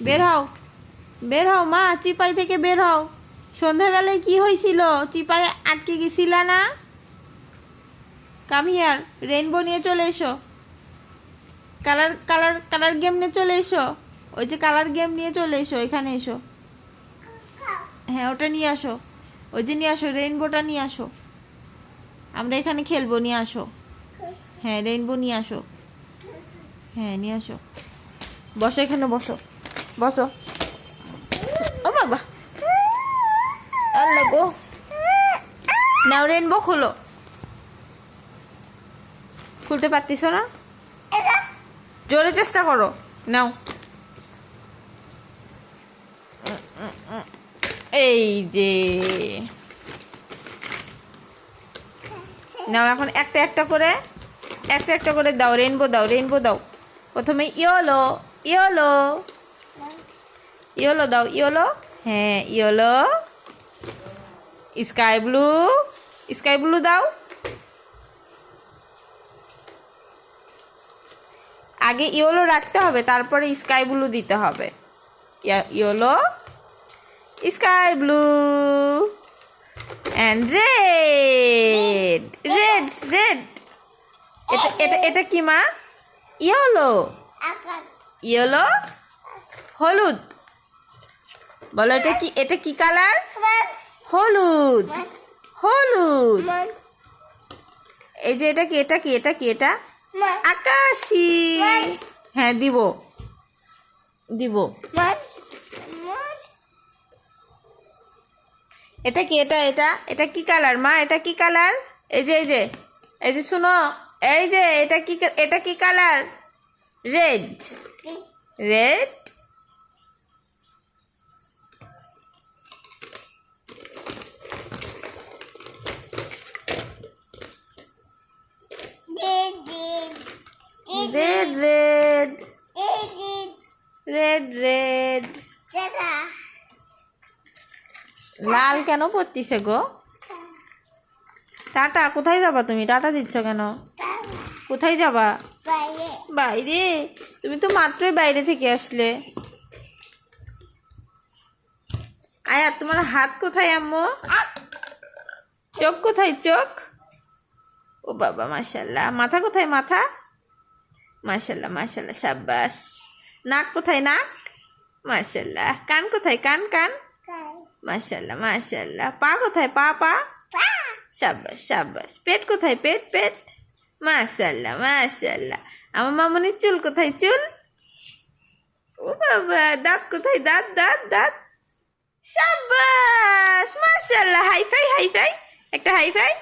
বের হও। বের হও, মা, চিপাই থেকে বের হও। সন্ধ্যাবেলায় কি হয়েছিল চিপাই আটকে গেছিলা না? কাম হিয়ার রেইনবো নিয়ে চলে এসো। কালার কালার কালার গেম নিয়ে চলে এসো। ওই যে কালার গেম নিয়ে চলে এসো, এখানে এসো। হ্যাঁ ওটা নিয়ে আসো। ওই যে নিয়ে আসো রেইনবোটা নিয়ে আসো। আমরা এখানে খেলব, নিয়ে আসো। হ্যাঁ রেইনবো নিয়ে আসো। হ্যাঁ নিয়ে আসো। বসো এখানে, বসো। বসো। নাও রেইনবো খোলো। খুলতে পারতিস না? জোরে চেষ্টা করো। নাও। এই যে। নাও, এখন একটা একটা করে, একটা একটা করে দাও রেনবো দাও রেইনবো দাও। প্রথমে ইয়োলো ইয়োলো ইয়োলো দাও ইয়োলো হ্যাঁ yellow sky blue sky blue দাও আগে ইয়োলো রাখতে হবে তারপরে স্কাই ব্লু দিতে হবে। Yellow sky blue and red red red এটা এটা এটা কি মা? ইয়েলো ইয়েলো হলুদ। বলো এটা কি এটা কি কালার? হলুদ। হলুদ। এই যে এটা কি এটা কি এটা কি এটা? আকাশি। হ্যাঁ দিব। দিব। এটা কি এটা এটা? এটা কি কালার? মা এটা কি কালার? এই যে এই যে এই যে শুনো এই যে এটা কি এটা কি colour? Red red red red red লাল কেন পড়তিছে গো? টাটা কোথায় যাবা তুমি? টাটা দিচ্ছ কেন? কোথায় যাবা? বাইরে। তুমি তো মাত্রই বাইরে থেকে আসলে। আয়া তোমার হাত কোথায় আম্মু? চোখ কোথায় চোখ? ও বাবা মাশাল্লাহ মাথা কোথায় মাথা? মাশাল্লাহ মাশাল্লাহ সাব্বাস নাক কোথায় নাক? মাশাল্লাহ কান কোথায় কান কান? মাশাল্লাহ মাশাল্লাহ পা কোথায় পা পা? সাব্বাস সাব্বাস। পেট কোথায় পেট পেট? মাশাল্লাহ মাশাল্লাহ আমার মামনির চুল কোথায় চুল? ও বাবা দাঁত কোথায়? দাঁত দাঁত দাঁত। সাব্বাস মাশাল্লাহ হাই ফাই হাই ফাই একটা হাই ফাই